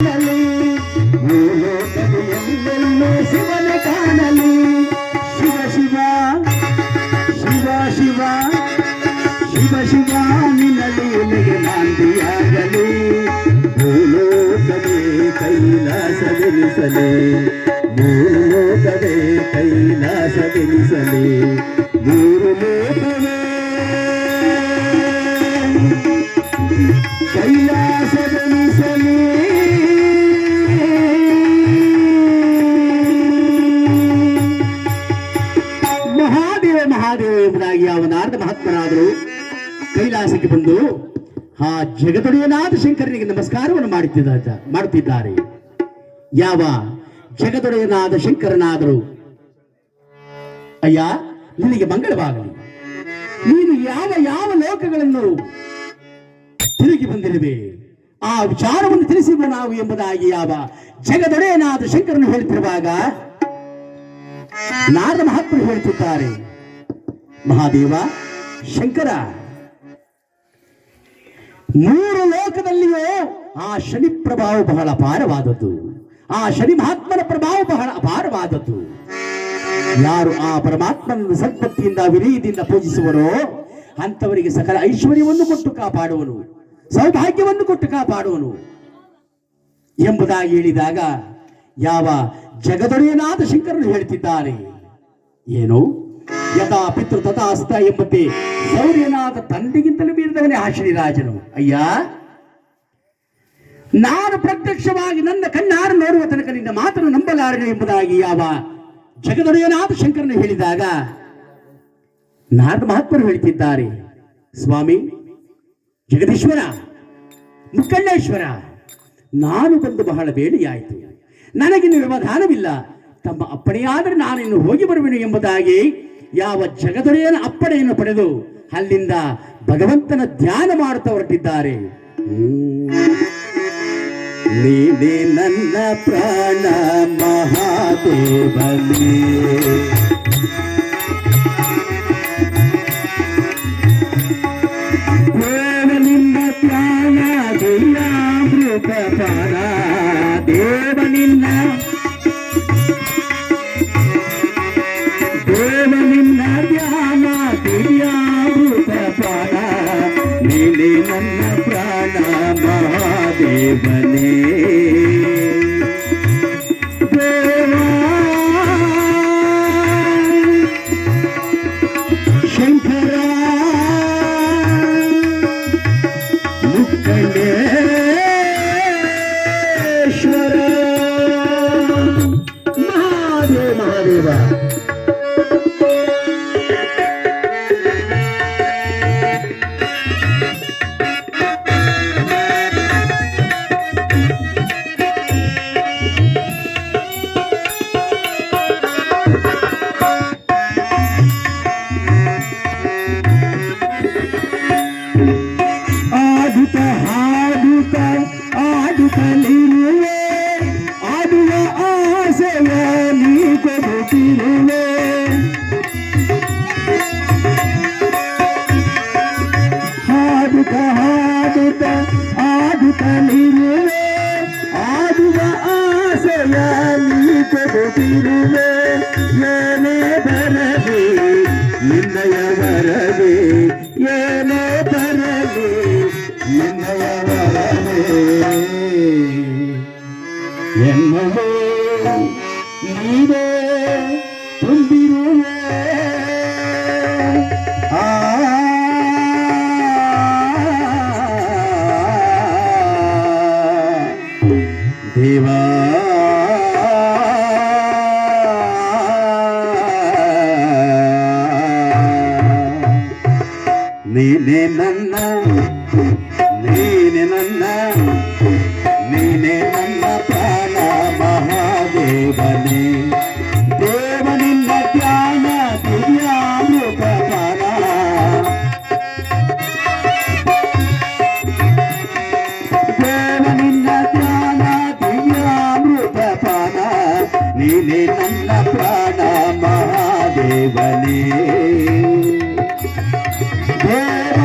ಕಾಣಲಿ ಭೂಲೋಕದ ಎಲ್ಲೆಲ್ಲೂ ಶಿವನ ಕಾಣಲಿ ಶಿವ ಶಿವ ಶಿವ ಶಿವ ಶಿವ ಶಿವ ನಿನ್ನಲೀಲೆಗೆ ನಾಂದಿಯಾಗಲಿ ಭೂಲೋಕವೇ ಕೈಲಾಸವೆನಿಸಲಿ ಭೂಲೋಕವೇ ಕೈಲಾಸವೆನಿಸಲಿ ಅವನಾರ್ಧ ಕೈಲಾಸಕ್ಕೆ ಬಂದು ಆ ಜಗದೊಡೆಯನಾದ ಶಂಕರನಿಗೆ ನಮಸ್ಕಾರವನ್ನು ಮಾಡುತ್ತಿದ್ದ ಮಾಡುತ್ತಿದ್ದಾರೆ. ಯಾವ ಜಗದೊಡೆಯನಾದ ಶಂಕರನಾದರು, ಅಯ್ಯ, ನಿನಗೆ ಮಂಗಳವಾಗಲಿ. ನೀನು ಯಾವ ಯಾವ ಲೋಕಗಳನ್ನು ತಿರುಗಿ ಬಂದಿರುವೆ? ಆ ವಿಚಾರವನ್ನು ತಿಳಿಸಿರುವ ನಾವು ಎಂಬುದಾಗಿ ಯಾವ ಜಗದೊಡೆಯನಾದ ಶಂಕರನು ಹೇಳುತ್ತಿರುವಾಗ ನಾರದ ಮಹಾತ್ಮರು ಹೇಳುತ್ತಿದ್ದಾರೆ. ಮಹಾದೇವ ಶಂಕರ. ಮೂರು ಲೋಕದಲ್ಲಿಯೂ ಆ ಶನಿ ಪ್ರಭಾವ ಬಹಳ ಅಪಾರವಾದದ್ದು. ಆ ಶನಿ ಮಹಾತ್ಮನ ಪ್ರಭಾವ ಬಹಳ ಅಪಾರವಾದದ್ದು. ಯಾರು ಆ ಪರಮಾತ್ಮನ ಸಂಪತ್ತಿಯಿಂದ ವಿನಯದಿಂದ ಪೂಜಿಸುವರೋ ಅಂತವರಿಗೆ ಸಕಲ ಐಶ್ವರ್ಯವನ್ನು ಕೊಟ್ಟು ಕಾಪಾಡುವನು, ಸೌಭಾಗ್ಯವನ್ನು ಕೊಟ್ಟು ಕಾಪಾಡುವನು ಎಂಬುದಾಗಿ ಹೇಳಿದಾಗ ಯಾವ ಜಗದೊಡೆಯನಾದ ಶಂಕರನು ಹೇಳ್ತಿದ್ದಾರೆ ಏನು? ಯಥಾ ಪಿತೃ ತಥಾಸ್ತ ಎಂಬಂತೆ ಸೌರ್ಯನಾದ ತಂದೆಗಿಂತಲೂ ಮೀರಿದವನೇ ಆ ಶ್ರೀರಾಜನು. ಅಯ್ಯ? ನಾನು ಪ್ರತ್ಯಕ್ಷವಾಗಿ ನನ್ನ ಕಣ್ಣಾರು ನೋಡುವ ತನಕ ನಿನ್ನ ಮಾತನ್ನು ನಂಬಲಾರನು ಎಂಬುದಾಗಿ ಯಾವ ಜಗದೊಡೆಯನಾದ ಶಂಕರನು ಹೇಳಿದಾಗ ನಾರದ ಮಹಾತ್ಮರು ಹೇಳ್ತಿದ್ದಾರೆ. ಸ್ವಾಮಿ, ಜಗದೀಶ್ವರ, ಮುಕ್ಕಣ್ಣೇಶ್ವರ, ನಾನು ಬಂದು ಬಹಳ ಬೇಳೆಯಾಯಿತು ನನಗಿನ್ನು ವ್ಯವಧಾನವಿಲ್ಲ ತಮ್ಮ ಅಪ್ಪಣೆಯಾದರೆ ನಾನಿನ್ನು ಹೋಗಿ ಬರುವೆನು ಎಂಬುದಾಗಿ ಯಾವ ಜಗದೊಡೆಯನ ಅಪ್ಪಣೆಯನ್ನು ಪಡೆದು ಅಲ್ಲಿಂದ ಭಗವಂತನ ಧ್ಯಾನ ಮಾಡುತ್ತಾ ಹೊರಟಿದ್ದಾರೆ. ನೀನೇ ನನ್ನ ಪ್ರಾಣ ಮಹಾದೇವನೇ. ದೇವ ನಿನ್ನ ಪ್ರಾಣ ದಿವ್ಯಾಮೃತ Cuba. Ah, do ah, do ah, do திருவே ஆடுத ஆடுத ஆடுத நிறுவே ஆடுத ஆசைய நீ திருவே ஏனே வரவே இன்னைய வரவே. ஏனே നീരേ തുമ്പിരുവേ. ആ. ദേവാ. നിന്നെ നന്ന జీవనే దేవనిన్న ధ్యాన దివ్యామృత పర దేవనిన్న ధ్యాన దివ్యామృత ప్రాణ మహాదేవనే. దేవ